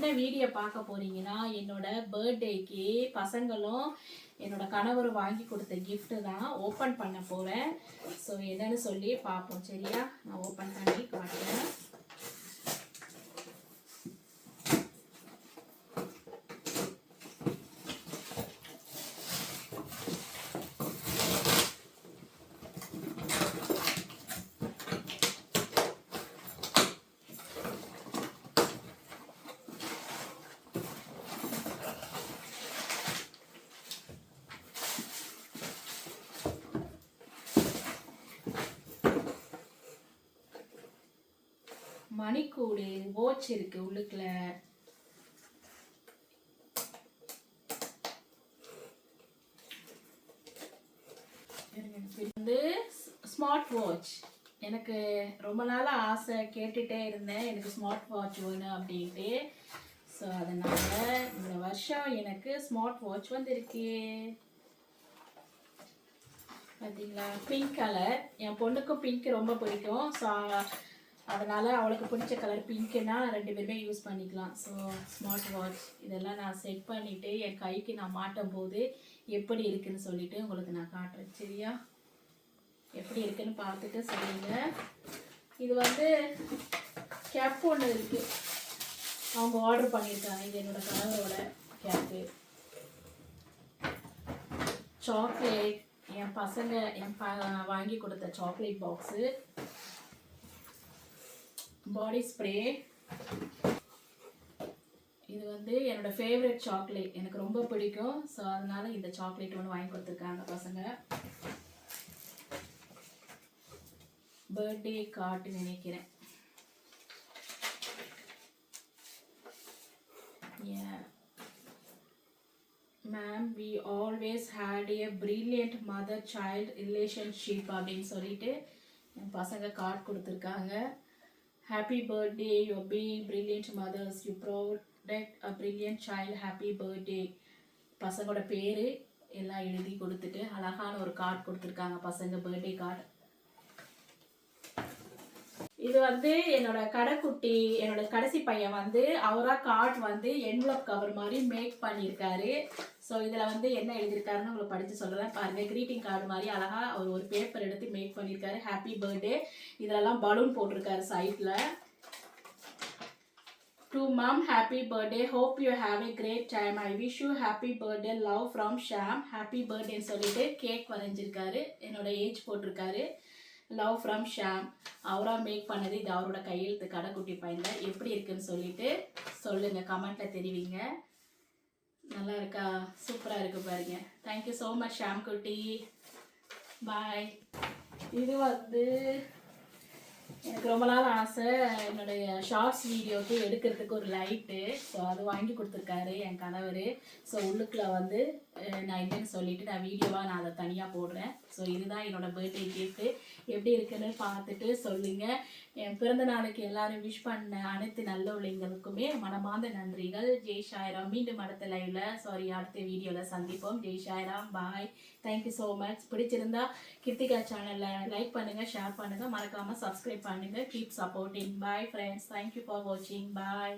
என்ன வீடியோ பார்க்க போறீங்கன்னா என்னோட பர்த்டேக்கு பசங்களும் என்னோட கணவர் வாங்கி கொடுத்த கிஃப்ட்டு தான் ஓப்பன் பண்ண போகிறேன் ஸோ என்னன்னு சொல்லி பார்ப்போம். சரியா? நான் ஓப்பன் பண்ணி காட்டுறேன். மணிக்கூடு வாட்ச் இருக்கு உள்ளுக்குள்ள. வந்து ஸ்மார்ட் வாட்ச் எனக்கு ரொம்ப நாள் ஆசை கேட்டுட்டே இருந்தேன். எனக்கு ஸ்மார்ட் வாட்ச் வேணும் அப்படின்ட்டு. ஸோ அதனால் இந்த வருஷம் எனக்கு ஸ்மார்ட் வாட்ச் வந்திருக்கு. பார்த்தீங்களா பிங்க் கலர் என் பொண்ணுக்கும் பிங்க் ரொம்ப பிடிக்கும். ஸோ அதனால் அவளுக்கு பிடிச்ச கலர் பிங்க்குனா ரெண்டு பேருமே யூஸ் பண்ணிக்கலாம். ஸோ ஸ்மார்ட் வாட்ச் இதெல்லாம் நான் செட் பண்ணிவிட்டு என் கைக்கு நான் மாட்டும் போது எப்படி இருக்குன்னு சொல்லிவிட்டு உங்களுக்கு நான் காட்டுறேன். சரியா? எப்படி இருக்குன்னு பார்த்துட்டு சொல்லுங்க. இது வந்து கேப் ஒன்று இருக்குது அவங்க ஆர்டர் பண்ணியிருக்காங்க. இது என்னோடய கணவரோட கேப்பு சாக்லேட் என் பசங்க என் ப வாங்கி கொடுத்த சாக்லேட் பாக்ஸு பாடி ஸ்ப்ரே இது வந்து என்னோட ஃபேவரட் சாக்லேட் எனக்கு ரொம்ப பிடிக்கும். ஸோ அதனால இந்த சாக்லேட் ஒன்று வாங்கி கொடுத்துருக்காங்க பசங்க. பர்த்டே கார்டு நினைக்கிறேன். Ma'am we always had a brilliant mother child relationship அப்படின்னு சொல்லிட்டு என் பசங்க கார்டு கொடுத்துருக்காங்க. Happy birthday you being brilliant mothers you product a brilliant child happy birthday பசங்களோட பேர் எல்லாம் எழுதி கொடுத்துட்டு அழகான ஒரு கார்டு கொடுத்துருக்காங்க பசங்க பர்த்டே கார்டு இது வந்து என்னோட கடைக்குட்டி என்னோட கடைசி பையன் வந்து அவரா கார்ட் வந்து என்வலப் கவர் மாதிரி மேக் பண்ணியிருக்காரு. ஸோ இதில் வந்து என்ன எழுதியிருக்காருன்னு உங்களுக்கு படித்து சொல்கிறேன் பாருங்கள் க்ரீட்டிங் கார்டு மாதிரி அழகாக அவர் ஒரு பேப்பர் எடுத்து மேக் பண்ணியிருக்காரு. ஹாப்பி பர்த்டே இதெல்லாம் பலூன் போட்டிருக்காரு சைட்டில் to mum happy birthday hope you have a great time I wish you happy birthday love from Shaam happy பர்த்டேன்னு சொல்லிட்டு கேக் வரைஞ்சிருக்காரு. என்னோட ஏஜ் போட்டிருக்காரு. லவ் ஃப்ரம் ஷாம் அவராக மேக் பண்ணது இது அவரோட கையெழுத்து கடைக்குட்டி பையனில். எப்படி இருக்குன்னு சொல்லிட்டு சொல்லுங்கள் கமெண்ட்டில் தெரிவிங்க. நல்லா இருக்கா? சூப்பராக இருக்கு பாருங்க. தேங்க்யூ ஸோ மச் ஷாம் குட்டி. பாய் இது வந்து எனக்கு ரொம்ப நாள் ஆசை. என்னுடைய ஷார்ட்ஸ் வீடியோக்கு எடுக்கிறதுக்கு ஒரு லைட்டு ஸோ அது வாங்கி கொடுத்துருக்காரு என் கணவர். ஸோ உள்ளுக்குள்ள வந்து நான் என்னன்னு சொல்லிட்டு நான் வீடியோவாக நான் அதை தனியாக போடுறேன். ஸோ இதுதான் என்னோட பர்த்டே கிஃப்ட்டு எப்படி இருக்குன்னு பார்த்துட்டு சொல்லுங்கள் என் பிறந்த நாளுக்கு எல்லாரும் விஷ் பண்ண அனைத்து நல்ல உள்ளவங்களுக்குமே மனமார்ந்த நன்றிகள். ஜெய் ஷாய்ராம் மீண்டும் அடுத்த லைவில் சாரி அடுத்த வீடியோவில் சந்திப்போம். Jai Sairam bye thank you so much பிடிச்சிருந்தா கிருத்திகா சேனலில் லைக் பண்ணுங்கள் ஷேர் பண்ணுங்கள் மறக்காமல் சப்ஸ்கிரைப் பண்ணுங்கள் keep supporting bye friends thank you for வாட்சிங் பாய்